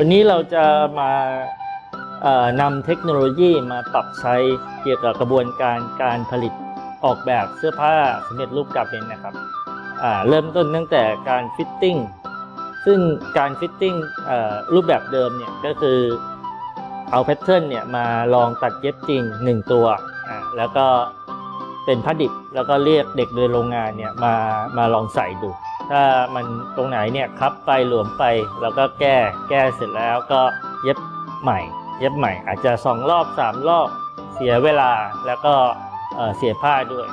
วันนี้เราจะมานำเทคโนโลยีมาปรับใช้เกี่ยวกับกระบวนการการผลิตออกแบบเสื้อผ้าสำเร็จรูปกราฟิกนะครับเริ่มต้นตั้งแต่การฟิตติ้งซึ่งการฟิตติ้งรูปแบบเดิมเนี่ยก็คือเอาแพทเทิร์นเนี่ยมาลองตัดเย็บจริง 1 ตัว แล้วก็เป็นผ้าดิบแล้วก็เรียกเด็กเดินโรงงานเนี่ยมามาลองใส่ดู ถ้ามันตรงไหนเนี่ยคับไปหลวมไปเราก็แก้แก้เสร็จแล้วก็เย็บใหม่ เย็บใหม่อาจจะสองรอบสามรอบเสียเวลาแล้วก็เสียผ้าด้วย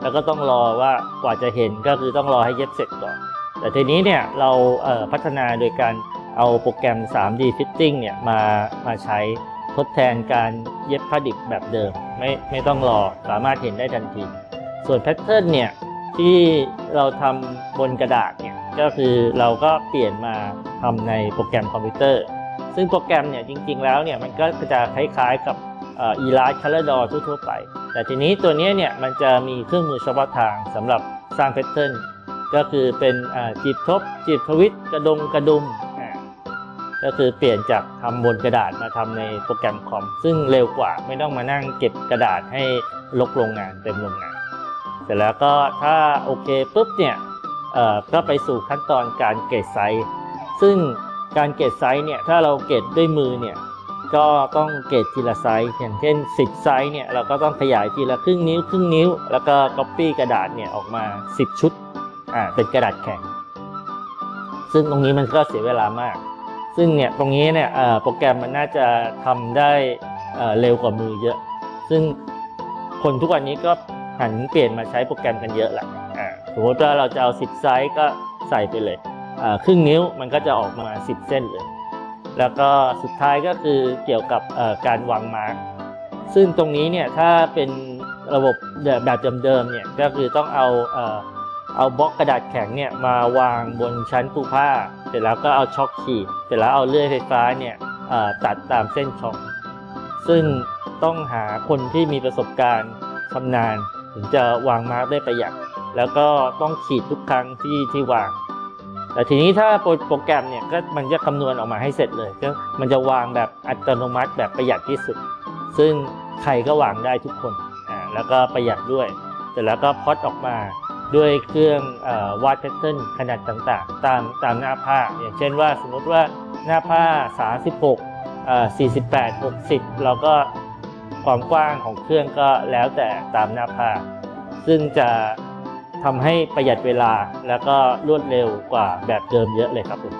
แล้วก็ต้องรอว่ากว่าจะเห็นก็คือต้องรอให้เย็บเสร็จก่อน แต่ทีนี้เนี่ยเราเพัฒนาโดยการเอาโปรแกรม 3D Fitting เนี่ยมามาใช้ทดแทนการเย็บผ้าดิบแบบเดิม ไม่ไม่ต้องรอสามารถเห็นได้ทันที ส่วนแพทเทิร์นเนี่ย ที่เราทำบนกระดาษเนี่ยก็คือเราก็เปลี่ยนมาทำในโปรแกรมคอมพิวเตอร์ ซึ่งโปรแกรมเนี่ยจริง ๆ แล้วเนี่ยมันก็จะคล้ายๆกับอีลาร์คัลเลอร์ดอทั่วๆไป แต่ทีนี้ตัวเนี้ยเนี่ยมันจะมีเครื่องมือเฉพาะทางสำหรับสร้างแพทเทิร์นก็คือเป็นจีบทบจีบทวิตกระดงกระดุมก็คือเปลี่ยนจากทำบนกระดาษมาทำในโปรแกรมคอม ซึ่งเร็วกว่าไม่ต้องมานั่งเก็บกระดาษให้ลกโรงงานเต็มโรงงาน เสร็จแล้วก็ถ้าโอเคปุ๊บเนี่ยเอ่อก็ไปสู่ขั้นตอนการเกรดไซส์ซึ่งการเกรดไซส์เนี่ยถ้าเราเกรดด้วยมือเนี่ยก็ต้องเกรดทีละไซส์อย่างเช่น 10 ไซส์เนี่ยเราก็ต้องขยายทีละครึ่งนิ้วครึ่งนิ้ว แล้วก็ก๊อปปี้กระดาษเนี่ยออกมา 10 ชุดอ่าเป็นกระดาษแข็ง ซึ่งตรงนี้มันก็เสียเวลามาก ซึ่งเนี่ยตรงนี้เนี่ยโปรแกรมมันน่าจะทำได้เอ่อเร็วกว่ามือเยอะ ซึ่งคนทุกวันนี้ก็ หันเปลี่ยนมาใช้โปรแกรมกันเยอะแหละอ่าสมมติว่าเราจะเอา 10 ไซส์ก็ใส่ไปเลยอ่าครึ่งนิ้วมันก็จะออกมา 10 เส้นเลย แล้วก็สุดท้ายก็คือเกี่ยวกับเอ่อการวางมาร์กซึ่งตรงนี้เนี่ยถ้าเป็นระบบแบบเดิมๆเนี่ยก็คือต้องเอาเอ่อเอาบล็อกกระดาษแข็งเนี่ยมาวางบนชั้นปูผ้า เสร็จแล้วก็เอาช็อคขีด เสร็จแล้วเอาเลื่อยไฟฟ้าเนี่ยเอ่อตัดตามเส้นช็อคซึ่งต้องหาคนที่มีประสบการณ์ชำนาญ ถึงจะวางมาร์กได้ประหยัดแล้วก็ต้องขีดทุกครั้งที่ที่วาง แต่ทีนี้ถ้าโปรโปรแกรมเนี่ยก็มันจะคำนวณออกมาให้เสร็จเลยก็มันจะวางแบบอัตโนมัติแบบประหยัดที่สุด ซึ่งใครก็วางได้ทุกคนอ่าแล้วก็ประหยัดด้วยเสร็จแล้วก็พอดออกมาด้วยเครื่องอวาดแพทเทิร์นขนาดต่างๆ ตามตามหน้าผ้า อย่างเช่นว่าสมมติว่าหน้าผ้า 36อ่อ48 60 เราก็ ความกว้างของเครื่องก็แล้วแต่ตามหน้าผ้าซึ่งจะทำให้ประหยัดเวลาแล้วก็รวดเร็วกว่าแบบเดิมเยอะเลยครับผม